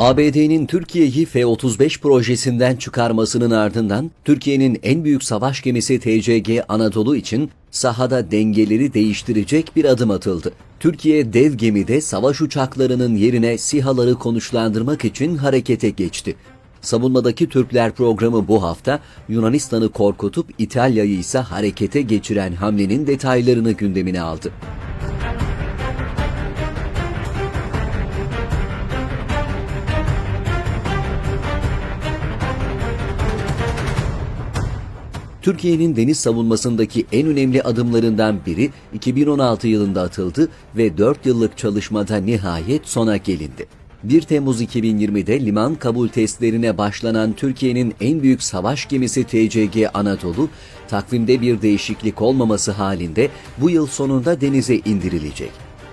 ABD'nin Türkiye'yi F-35 projesinden çıkarmasının ardından Türkiye'nin en büyük savaş gemisi TCG Anadolu için sahada dengeleri değiştirecek bir adım atıldı. Türkiye dev gemide savaş uçaklarının yerine SİHA'ları konuşlandırmak için harekete geçti. Savunmadaki Türkler programı bu hafta Yunanistan'ı korkutup İtalya'yı ise harekete geçiren hamlenin detaylarını gündemine aldı. Türkiye'nin deniz savunmasındaki en önemli adımlarından biri 2016 yılında atıldı ve 4 yıllık çalışmada nihayet sona gelindi. 1 Temmuz 2020'de liman kabul testlerine başlanan Türkiye'nin en büyük savaş gemisi TCG Anadolu, takvimde bir değişiklik olmaması halinde bu yıl sonunda denize indirilecek.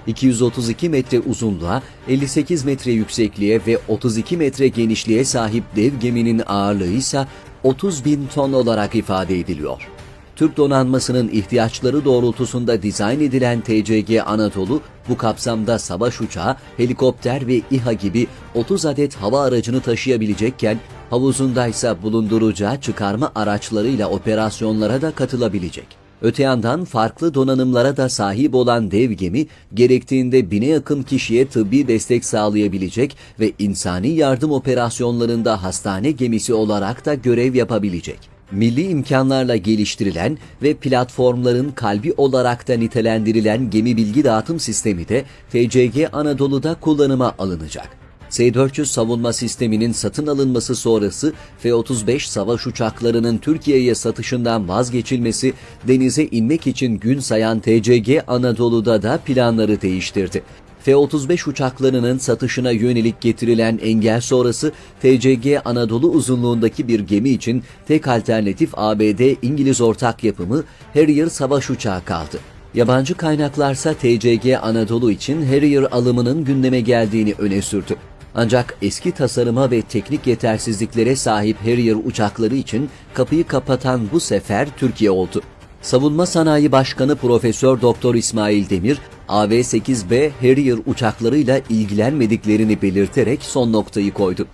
232 metre uzunluğa, 58 metre yüksekliğe ve 32 metre genişliğe sahip dev geminin ağırlığı ise 30 bin ton olarak ifade ediliyor. Türk donanmasının ihtiyaçları doğrultusunda dizayn edilen TCG Anadolu, bu kapsamda savaş uçağı, helikopter ve İHA gibi 30 adet hava aracını taşıyabilecekken, havuzunda ise bulunduracağı çıkarma araçlarıyla operasyonlara da katılabilecek. Öte yandan farklı donanımlara da sahip olan dev gemi, gerektiğinde bine yakın kişiye tıbbi destek sağlayabilecek ve insani yardım operasyonlarında hastane gemisi olarak da görev yapabilecek. Milli imkanlarla geliştirilen ve platformların kalbi olarak da nitelendirilen gemi bilgi dağıtım sistemi de TCG Anadolu'da kullanıma alınacak. S-400 savunma sisteminin satın alınması sonrası F-35 savaş uçaklarının Türkiye'ye satışından vazgeçilmesi denize inmek için gün sayan TCG Anadolu'da da planları değiştirdi. F-35 uçaklarının satışına yönelik getirilen engel sonrası TCG Anadolu uzunluğundaki bir gemi için tek alternatif ABD-İngiliz ortak yapımı Harrier savaş uçağı kaldı. Yabancı kaynaklarsa TCG Anadolu için Harrier alımının gündeme geldiğini öne sürdü. Ancak eski tasarıma ve teknik yetersizliklere sahip Harrier uçakları için kapıyı kapatan bu sefer Türkiye oldu. Savunma Sanayi Başkanı Profesör Doktor İsmail Demir, AV-8B Harrier uçaklarıyla ilgilenmediklerini belirterek son noktayı koydu.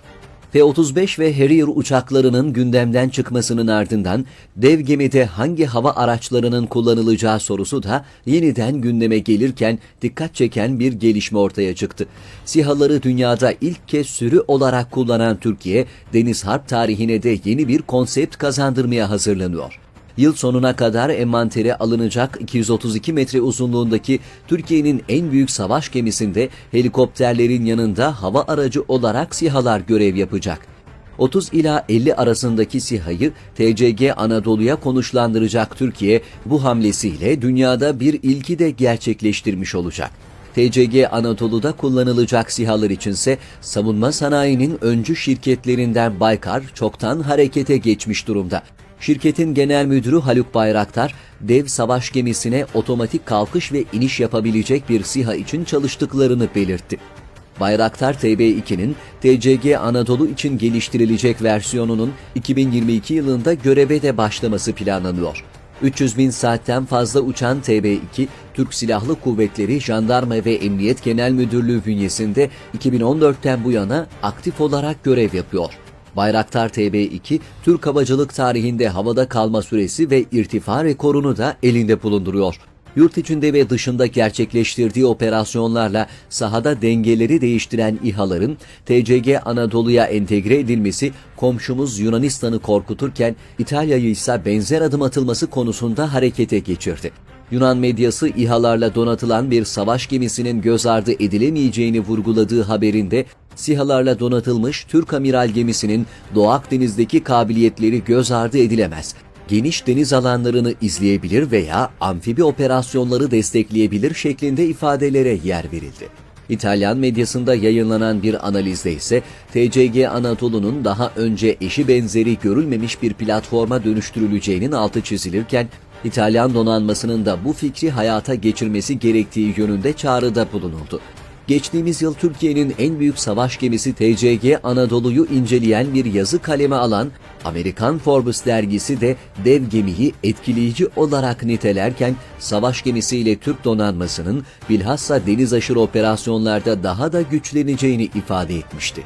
F-35 ve Harrier uçaklarının gündemden çıkmasının ardından dev gemide hangi hava araçlarının kullanılacağı sorusu da yeniden gündeme gelirken dikkat çeken bir gelişme ortaya çıktı. SİHA'ları dünyada ilk kez sürü olarak kullanan Türkiye, Deniz Harp tarihine de yeni bir konsept kazandırmaya hazırlanıyor. Yıl sonuna kadar envantere alınacak 232 metre uzunluğundaki Türkiye'nin en büyük savaş gemisinde helikopterlerin yanında hava aracı olarak SİHA'lar görev yapacak. 30 ila 50 arasındaki SİHA'yı TCG Anadolu'ya konuşlandıracak Türkiye bu hamlesiyle dünyada bir ilki de gerçekleştirmiş olacak. TCG Anadolu'da kullanılacak SİHA'lar içinse savunma sanayinin öncü şirketlerinden Baykar çoktan harekete geçmiş durumda. Şirketin genel müdürü Haluk Bayraktar, dev savaş gemisine otomatik kalkış ve iniş yapabilecek bir SİHA için çalıştıklarını belirtti. Bayraktar TB2'nin TCG Anadolu için geliştirilecek versiyonunun 2022 yılında göreve de başlaması planlanıyor. 300 bin saatten fazla uçan TB2, Türk Silahlı Kuvvetleri Jandarma ve Emniyet Genel Müdürlüğü bünyesinde 2014'ten bu yana aktif olarak görev yapıyor. Bayraktar TB2, Türk havacılık tarihinde havada kalma süresi ve irtifa rekorunu da elinde bulunduruyor. Yurt içinde ve dışında gerçekleştirdiği operasyonlarla sahada dengeleri değiştiren İHA'ların TCG Anadolu'ya entegre edilmesi komşumuz Yunanistan'ı korkuturken İtalya'yı ise benzer adım atılması konusunda harekete geçirdi. Yunan medyası İHA'larla donatılan bir savaş gemisinin göz ardı edilemeyeceğini vurguladığı haberinde SİHA'larla donatılmış Türk amiral gemisinin Doğu Akdeniz'deki kabiliyetleri göz ardı edilemez. Geniş deniz alanlarını izleyebilir veya amfibi operasyonları destekleyebilir şeklinde ifadelere yer verildi. İtalyan medyasında yayınlanan bir analizde ise TCG Anadolu'nun daha önce eşi benzeri görülmemiş bir platforma dönüştürüleceğinin altı çizilirken İtalyan donanmasının da bu fikri hayata geçirmesi gerektiği yönünde çağrıda bulunuldu. Geçtiğimiz yıl Türkiye'nin en büyük savaş gemisi TCG Anadolu'yu inceleyen bir yazı kaleme alan Amerikan Forbes dergisi de dev gemiyi etkileyici olarak nitelerken savaş gemisiyle Türk donanmasının bilhassa deniz aşırı operasyonlarda daha da güçleneceğini ifade etmişti.